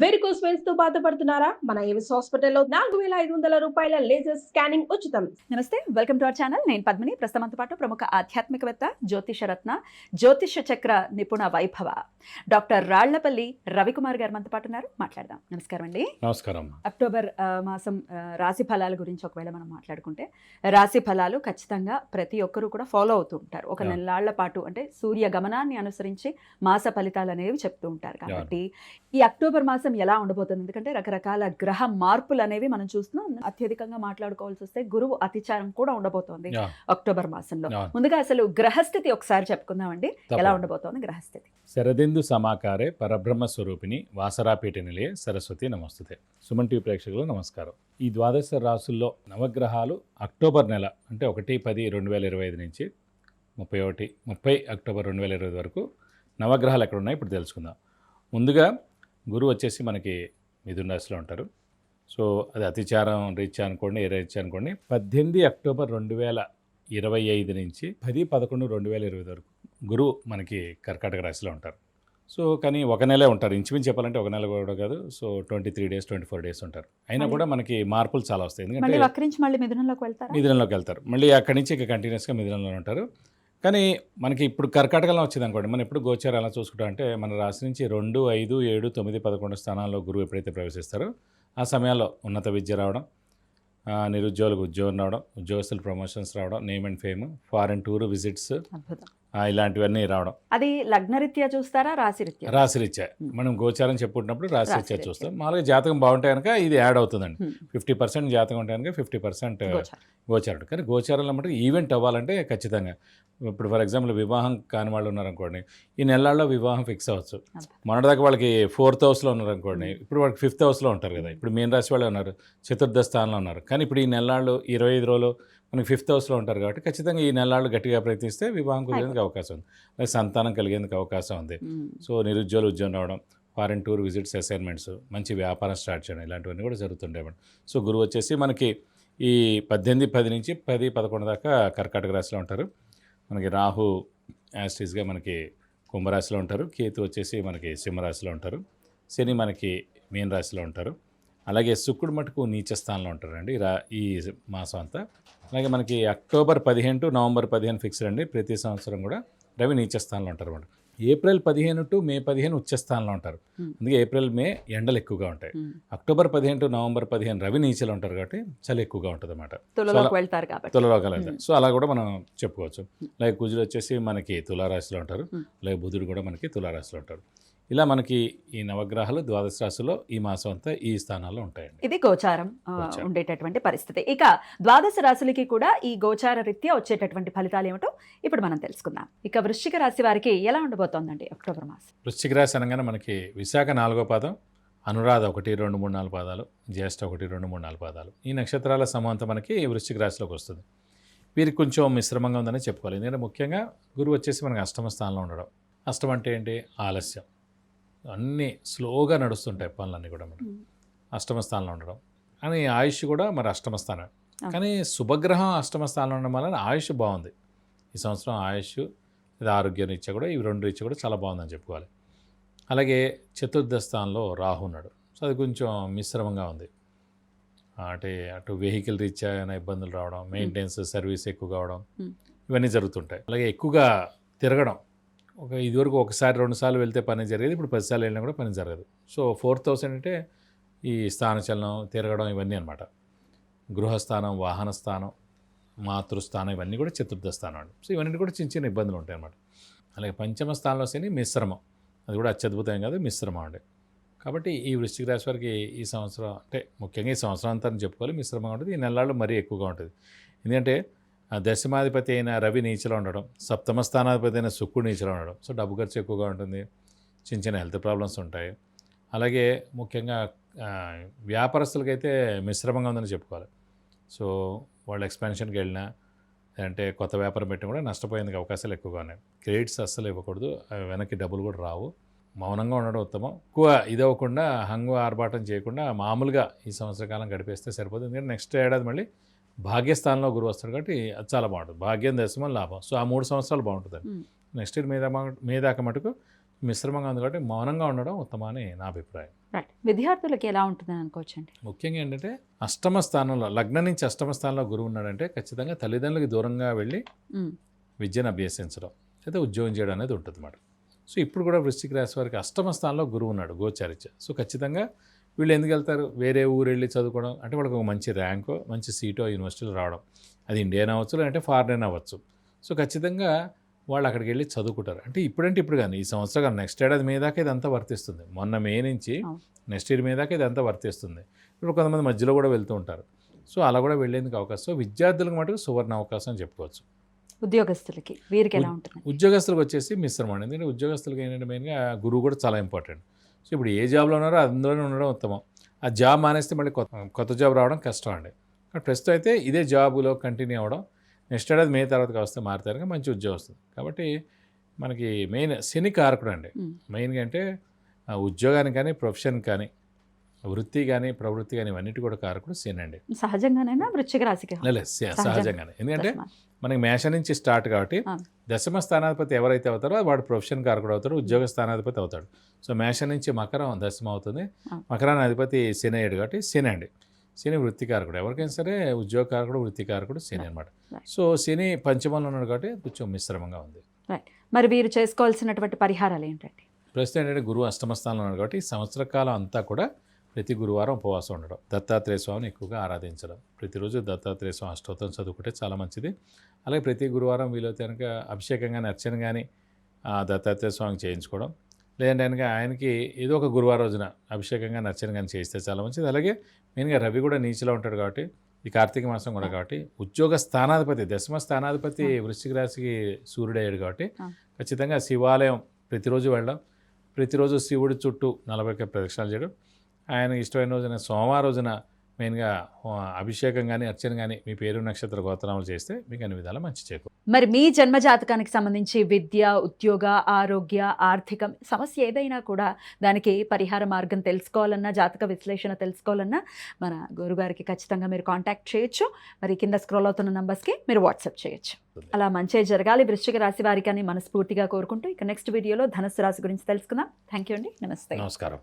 Varicose వెయిన్స్తో బాధపడుతున్నారా? మన Avis హాస్పిటల్లో నాలుగు వేల ఐదు వందల రూపాయల లేజర్ స్కానింగ్ ఉచితం. నమస్తే వెల్కమ్ టు అవర్ ఛానల్. నేను పద్మిని. ప్రస్తుతంతో పాటు ప్రముఖ ఆధ్యాత్మికవేత్త జ్యోతిష రత్న జ్యోతిష చక్ర నిపుణ వైభవ డాక్టర్ రాళ్ళపల్లి రవికుమార్ గారు మనతో పాటు ఉన్నారు. మాట్లాడదాం. నమస్కారం అండి. నమస్కారం అక్టోబర్ మాసం రాశి ఫలాల గురించి ఒకవేళ మనం మాట్లాడుకుంటే రాశి ఫలాలు ఖచ్చితంగా ప్రతి ఒక్కరూ కూడా ఫాలో అవుతూ ఉంటారు. ఒక. నెలాళ్ళ పాటు అంటే సూర్య గమనాన్ని అనుసరించి మాస ఫలితాలు అనేవి చెప్తూ ఉంటారు. కాబట్టి ఈ అక్టోబర్ మాసం ఎలా ఉండబోతుంది? ఎందుకంటే రకరకాల గ్రహ మార్పులు అనేవి మనం చూస్తున్నాం. అత్యధికంగా మాట్లాడుకోవాల్సి వస్తే గురువు అతిచారం కూడా ఉండబోతోంది అక్టోబర్ మాసంలో. ముందుగా అసలు గ్రహస్థితి ఒకసారి చెప్పుకుందామండి. ఎలా. ఉండబోతోంది గ్రహస్థితి? శరదిందు సమాకారే పరబ్రహ్మ స్వరూపిణి వాసరాపీఠ నిలయ సరస్వతి నమస్తుతే. సుమన్ టీవీ ప్రేక్షకులు నమస్కారం. ఈ ద్వాదశ రాసుల్లో నవగ్రహాలు అక్టోబర్ నెల అంటే ఒకటి పది రెండు వేల ఇరవై ఐదు నుంచి ముప్పై ఒకటి ముప్పై అక్టోబర్ రెండు వేల ఇరవై వరకు నవగ్రహాలు ఎక్కడ ఉన్నాయి ఇప్పుడు తెలుసుకుందాం. ముందుగా గురువు వచ్చేసి మనకి మిథున రాశిలో ఉంటారు. సో అది అతిచారం రీత్యా అనుకోండి ఏ రీత్యా అనుకోండి పద్దెనిమిది అక్టోబర్ రెండు వేల ఇరవై ఐదు నుంచి పది పదకొండు రెండు వేల ఇరవై వరకు గురువు మనకి కర్కాటక రాశిలో ఉంటారు. సో కానీ ఒక నెలే ఉంటారు. ఇంచుమించు చెప్పాలంటే ఒక నెల కూడా కాదు. So twenty three days twenty four days ఉంటారు. అయినా కూడా మనకి మార్పులు చాలా వస్తాయి. ఎందుకంటే మిథునంలోకి వెళ్తారా? మిథునంలోకి వెళ్తారు. మళ్ళీ అక్కడి నుంచి ఇక కంటిన్యూస్గా మిథునంలో ఉంటారు. కానీ మనకి ఇప్పుడు కర్కాటకంలో వచ్చింది అనుకోండి మనం ఎప్పుడు గోచారం ఎలా చూసుకుంటాం అంటే మన రాశి నుంచి రెండు ఐదు ఏడు తొమ్మిది పదకొండు స్థానాల్లో గురువు ఎప్పుడైతే ప్రవేశిస్తారో ఆ సమయాల్లో ఉన్నత విద్య రావడం నిరుద్యోగులకు ఉద్యోగం రావడం ఉద్యోగస్తులు ప్రమోషన్స్ రావడం name and fame foreign tour visits ఇలాంటివన్నీ రావడం అది లగ్నరీత్యా చూస్తారా రాశి రీత్యా రాశిరీత్యా Hmm. మనం గోచారం చెప్పుకుంటున్నప్పుడు రాశిరీత్యా రాశిరీత్యా. చూస్తాం మామూలుగా జాతకం బాగుంటే కనుక ఇది యాడ్ అవుతుందండి. ఫిఫ్టీ పర్సెంట్ జాతకం ఉంటే కనుక ఫిఫ్టీ పర్సెంట్ గోచారం. గోచారం కానీ గోచారంలో మటుకు ఈవెంట్ అవ్వాలంటే ఖచ్చితంగా ఇప్పుడు ఫర్ ఎగ్జాంపుల్ వివాహం కాని వాళ్ళు ఉన్నారనుకోండి ఈ నెలల్లో వివాహం ఫిక్స్ అవ్వచ్చు. మొన్నటిదాకా వాళ్ళకి ఫోర్త్ హౌస్లో ఉన్నారనుకోండి ఇప్పుడు వాళ్ళకి ఫిఫ్త్ హౌస్లో ఉంటారు కదా ఇప్పుడు మీన రాశి వాళ్ళు ఉన్నారు చతుర్థ స్థానంలో ఉన్నారు. కానీ ఇప్పుడు ఈ నెలలు ఇరవై ఐదు రోజులు మనకి ఫిఫ్త్ హౌస్లో ఉంటారు కాబట్టి ఖచ్చితంగా ఈ నెలలు గట్టిగా ప్రయత్నిస్తే వివాహం కుదిరేందుకు అవకాశం ఉంది. అలాగే సంతానం కలిగేందుకు అవకాశం ఉంది. సో నిరుద్యోగులు ఉద్యోగం రావడం ఫారెన్ టూర్ విజిట్స్ అసైన్మెంట్స్ మంచి వ్యాపారం స్టార్ట్ చేయడం ఇలాంటివన్నీ కూడా జరుగుతుంటాయి మేడం సో గురువు వచ్చేసి మనకి ఈ పద్దెనిమిది పది నుంచి పది పదకొండు దాకా కర్కాటక రాశిలో ఉంటారు. మనకి రాహు యాస్టీస్గా మనకి కుంభరాశిలో ఉంటారు. కేతు వచ్చేసి మనకి సింహరాశిలో ఉంటారు. శని మనకి మీన రాశిలో ఉంటారు. అలాగే శుక్రుడు మటుకు నీచ స్థానంలో ఉంటారండి రా ఈ మాసం అంతా. అలాగే మనకి అక్టోబర్ పదిహేను టు నవంబర్ పదిహేను ఫిక్స్డ్ అండి. ప్రతి సంవత్సరం కూడా రవి నీచ స్థానంలో ఉంటారు అన్నమాట ఏప్రిల్ పదిహేను టు మే పదిహేను ఉచ్చ స్థానంలో ఉంటారు. అందుకే ఏప్రిల్ మే ఎండలు ఎక్కువగా ఉంటాయి. అక్టోబర్ పదిహేను టు నవంబర్ పదిహేను రవి నీచలు ఉంటారు కాబట్టి చలి ఎక్కువగా ఉంటుంది అన్నమాట తులలోకి వెళ్తారు. సో అలా కూడా మనం చెప్పుకోవచ్చు. అలాగే కుజులు వచ్చేసి మనకి తులారాశిలో ఉంటారు. అలాగే బుధుడు కూడా మనకి తులారాశిలో ఉంటారు. ఇలా మనకి ఈ నవగ్రహాలు ద్వాదశ రాశిలో ఈ మాసం అంతా ఈ స్థానాల్లో ఉంటాయండి. ఇది గోచారం. ఉండేటటువంటి పరిస్థితి. ఇక ద్వాదశ రాశులకి కూడా ఈ గోచార రీత్యా వచ్చేటటువంటి ఫలితాలు ఏమిటో ఇప్పుడు మనం తెలుసుకుందాం. ఇక వృశ్చిక రాశి వారికి ఎలా ఉండబోతోందండి అక్టోబర్ మాసం? వృశ్చిక రాశి అనగానే మనకి విశాఖ నాలుగో పాదం అనురాధ ఒకటి రెండు మూడు నాలుగు పాదాలు జ్యేష్ఠ ఒకటి రెండు మూడు నాలుగు పాదాలు. ఈ నక్షత్రాల సమూహంతో మనకి వృశ్చిక రాశిలోకి వస్తుంది. వీరికి కొంచెం మిశ్రమంగా ఉందని చెప్పుకోవాలి. ఎందుకంటే ముఖ్యంగా గురువు వచ్చేసి మనకి అష్టమ స్థానంలో ఉండడం. అష్టం అంటే ఏంటి? ఆలస్యం. అన్నీ స్లోగా నడుస్తుంటాయి పనులన్నీ కూడా మనకి. అష్టమ స్థానంలో ఉండడం. కానీ ఆయుష్ కూడా మరి అష్టమ స్థానం. ఆ. కానీ శుభగ్రహం అష్టమ స్థానంలో ఉండడం వల్ల ఆయుష్ బాగుంది. ఈ సంవత్సరం ఆయుష్ ఇది ఆరోగ్య రీత్యా కూడా ఈ రెండు రీత్యా కూడా చాలా బాగుందని చెప్పుకోవాలి. అలాగే చతుర్థ స్థానంలో రాహు ఉన్నాడు. సో అది కొంచెం మిశ్రమంగా ఉంది. అంటే అటు వెహికల్ రీత్యా ఏమైనా ఇబ్బందులు రావడం మెయింటెనెన్స్ సర్వీస్ ఎక్కువ కావడం. ఇవన్నీ జరుగుతుంటాయి. అలాగే ఎక్కువగా తిరగడం ఒక ఇదివరకు ఒకసారి రెండు సార్లు వెళ్తే పని జరిగేది. ఇప్పుడు పదిసార్లు వెళ్ళినా కూడా పని జరగదు. సో ఫోర్ థౌసండ్ అంటే ఈ స్థానచలనం తిరగడం ఇవన్నీ అనమాట గృహస్థానం వాహన స్థానం మాతృస్థానం ఇవన్నీ కూడా చతుర్థ స్థానం అండి. సో ఇవన్నీ కూడా చిన్న చిన్న ఇబ్బందులు ఉంటాయి అన్నమాట. అలాగే పంచమ స్థానంలో శని మిశ్రమం. అది కూడా అత్యద్భుతం కాదు మిశ్రమం అండి. కాబట్టి ఈ వృశ్చిక రాశి వారికి ఈ సంవత్సరం అంటే ముఖ్యంగా ఈ సంవత్సరం అంతా అని చెప్పుకోవాలి మిశ్రమంగా ఉంటుంది. ఈ నెలలు మరీ ఎక్కువగా ఉంటుంది. ఎందుకంటే దశమాధిపతి అయిన రవి నీచలో ఉండడం సప్తమ స్థానాధిపతి అయిన శుక్రుడు నీచలో ఉండడం. సో డబ్బు ఖర్చు ఎక్కువగా ఉంటుంది. చిన్న చిన్న హెల్త్ ప్రాబ్లమ్స్ ఉంటాయి. అలాగే ముఖ్యంగా వ్యాపారస్తులకి వ్యాపారస్తులకైతే మిశ్రమంగా ఉందని చెప్పుకోవాలి. సో వాళ్ళు ఎక్స్పాన్షన్కి వెళ్ళినా అంటే కొత్త వ్యాపారం పెట్టిన కూడా నష్టపోయేందుకు అవకాశాలు ఎక్కువగా ఉన్నాయి. క్రెడిట్స్ అస్సలు ఇవ్వకూడదు. వెనక్కి డబ్బులు కూడా రావు. మౌనంగా ఉండడం ఉత్తమం. ఎక్కువ ఇది అవ్వకుండా హంగు ఆర్భాటం చేయకుండా మామూలుగా ఈ సంవత్సర కాలం గడిపేస్తే సరిపోతుంది. ఎందుకంటే నెక్స్ట్ ఏడాది మళ్ళీ భాగ్యస్థానంలో గురువు వస్తాడు కాబట్టి అది చాలా బాగుంటుంది. భాగ్యం దశమం లాభం. సో ఆ మూడు సంవత్సరాలు బాగుంటుంది. నెక్స్ట్ ఇయర్ మీద మీద దాకా మటుకు మిశ్రమంగా ఉంది కాబట్టి మౌనంగా ఉండడం ఉత్తమం అని నా అభిప్రాయం. విద్యార్థులకి ఎలా ఉంటుందని అనుకోవచ్చండి? ముఖ్యంగా ఏంటంటే అష్టమ స్థానంలో లగ్నం నుంచి అష్టమ స్థానంలో గురువు ఉన్నాడంటే ఖచ్చితంగా తల్లిదండ్రులకి దూరంగా వెళ్ళి. విద్యను అభ్యసించడం లేదా ఉద్యోగం చేయడం అనేది ఉంటుంది అన్నమాట సో ఇప్పుడు కూడా వృశ్చిక రాశి వారికి అష్టమ స్థానంలో గురువు ఉన్నాడు గోచారిత్య. సో ఖచ్చితంగా వీళ్ళు ఎందుకు వెళ్తారు? వేరే ఊరు వెళ్ళి చదువుకోవడం అంటే వాళ్ళకి ఒక మంచి ర్యాంకో మంచి సీటో యూనివర్సిటీలో రావడం. అది ఇండియన్ అవ్వచ్చు లేదంటే ఫారిన్ అవ్వచ్చు. సో ఖచ్చితంగా వాళ్ళు అక్కడికి వెళ్ళి చదువుకుంటారు. అంటే ఇప్పుడంటే ఇప్పుడు కానీ ఈ సంవత్సరం కానీ నెక్స్ట్ ఏడాది మీద దాకా ఇదంతా వర్తిస్తుంది. మొన్న మే నుంచి. నెక్స్ట్ ఇయర్ మీద దాకా ఇదంతా వర్తిస్తుంది. ఇప్పుడు కొంతమంది మధ్యలో కూడా వెళ్తూ ఉంటారు. సో అలా కూడా వెళ్ళేందుకు అవకాశం. విద్యార్థులకు మటుకు సువర్ణ అవకాశం అని చెప్పుకోవచ్చు. ఉద్యోగస్తులకి వీరికి ఎలా ఉంటుంది? ఉద్యోగస్తులకు వచ్చేసి మిశ్రమం. ఎందుకంటే ఉద్యోగస్తులకు ఏంటంటే మెయిన్గా గురువు కూడా చాలా ఇంపార్టెంట్. సో ఇప్పుడు ఏ జాబ్లో ఉన్నారో అందులోనే ఉండడం ఉత్తమం. ఆ జాబ్ మానేస్తే మళ్ళీ కొత్త కొత్త జాబ్ రావడం కష్టం అండి. కానీ ప్రస్తుతం అయితే ఇదే జాబులో కంటిన్యూ అవ్వడం నెక్స్ట్ ఏడాది మే తర్వాతకి వస్తే మారుతారు కానీ మంచి ఉద్యోగం వస్తుంది. కాబట్టి మనకి మెయిన్ శని కారకుడు అండి. మెయిన్గా అంటే ఉద్యోగానికి కానీ ప్రొఫెషన్ కానీ వృత్తి కానీ ప్రవృత్తి కానీ ఇవన్నిటి కూడా కారకుడు శని అండి. సహజంగానైనా వృశ్చిక రాశికి లేదు సహజంగానే. ఎందుకంటే. మనకి మేష నుంచి స్టార్ట్ కాబట్టి. దశమ స్థానాధిపతి ఎవరైతే అవుతారో వాడు ప్రొఫెషన్ కారకుడు అవుతాడు ఉద్యోగ స్థానాధిపతి అవుతాడు. సో మేష నుంచి మకరం దశమ అవుతుంది. మకరాన్ని అధిపతి శని అయ్యాడు కాబట్టి శని అండి. శని వృత్తికారకుడు ఎవరికైనా సరే ఉద్యోగకారకుడు వృత్తికారకుడు శని అనమాట Right. సో శని పంచమంలో ఉన్నాడు కాబట్టి కొంచెం మిశ్రమంగా ఉంది. మరి వీరు చేసుకోవాల్సినటువంటి పరిహారాలు ఏంటండి? ప్రస్తుతం ఏంటంటే గురువు అష్టమ స్థానంలో ఉన్నాడు కాబట్టి ఈ సంవత్సర కాలం అంతా కూడా ప్రతి గురువారం ఉపవాసం ఉండడం. దత్తాత్రేయ స్వామిని ఎక్కువగా ఆరాధించడం. ప్రతిరోజు దత్తాత్రేయ స్వామి అష్టోత్తరం చదువుకుంటే చాలా మంచిది. అలాగే ప్రతి గురువారం వీలైతే కనుక అభిషేకం కానీ అర్చన కానీ ఆ దత్తాత్రేయ స్వామికి చేయించుకోవడం. లేదంటే కనుక ఆయనకి ఏదో ఒక గురువారం రోజున అభిషేకం కానీ అర్చన కానీ చేయిస్తే చాలా మంచిది. అలాగే మెయిన్గా రవి కూడా నీచిలో ఉంటాడు కాబట్టి ఈ కార్తీక మాసం కూడా కాబట్టి ఉద్యోగ స్థానాధిపతి దశమ స్థానాధిపతి వృశ్చిక రాశికి సూర్యుడు అయ్యాడు కాబట్టి. ఖచ్చితంగా శివాలయం ప్రతిరోజు వెళ్ళడం. ప్రతిరోజు శివుడి చుట్టూ నలభై ప్రదక్షిణాలు చేయడం. ఆయన ఇష్టమైన రోజున సోమవారం రోజున మెయిన్గా అభిషేకం కానీ అర్చన కానీ మీ పేరు నక్షత్ర గోత్రనామాలు చేస్తే మీకు అన్ని విధాలా మంచి చేకూరు. మరి మీ జన్మ జాతకానికి సంబంధించి విద్య ఉద్యోగ ఆరోగ్య ఆర్థికం సమస్య ఏదైనా కూడా దానికి పరిహార మార్గం తెలుసుకోవాలన్నా జాతక విశ్లేషణ తెలుసుకోవాలన్నా మన గురుగారికి ఖచ్చితంగా మీరు కాంటాక్ట్ చేయొచ్చు. మరి కింద స్క్రోల్ అవుతున్న నంబర్స్కి మీరు వాట్సాప్ చేయొచ్చు. అలా మంచి జరగాలి. వృశ్చిక రాశి వారికి అని మనస్ఫూర్తిగా కోరుకుంటూ ఇక నెక్స్ట్ వీడియోలో ధనుసు రాశి గురించి తెలుసుకుందాం. థ్యాంక్ యూ అండి. నమస్తే. నమస్కారం.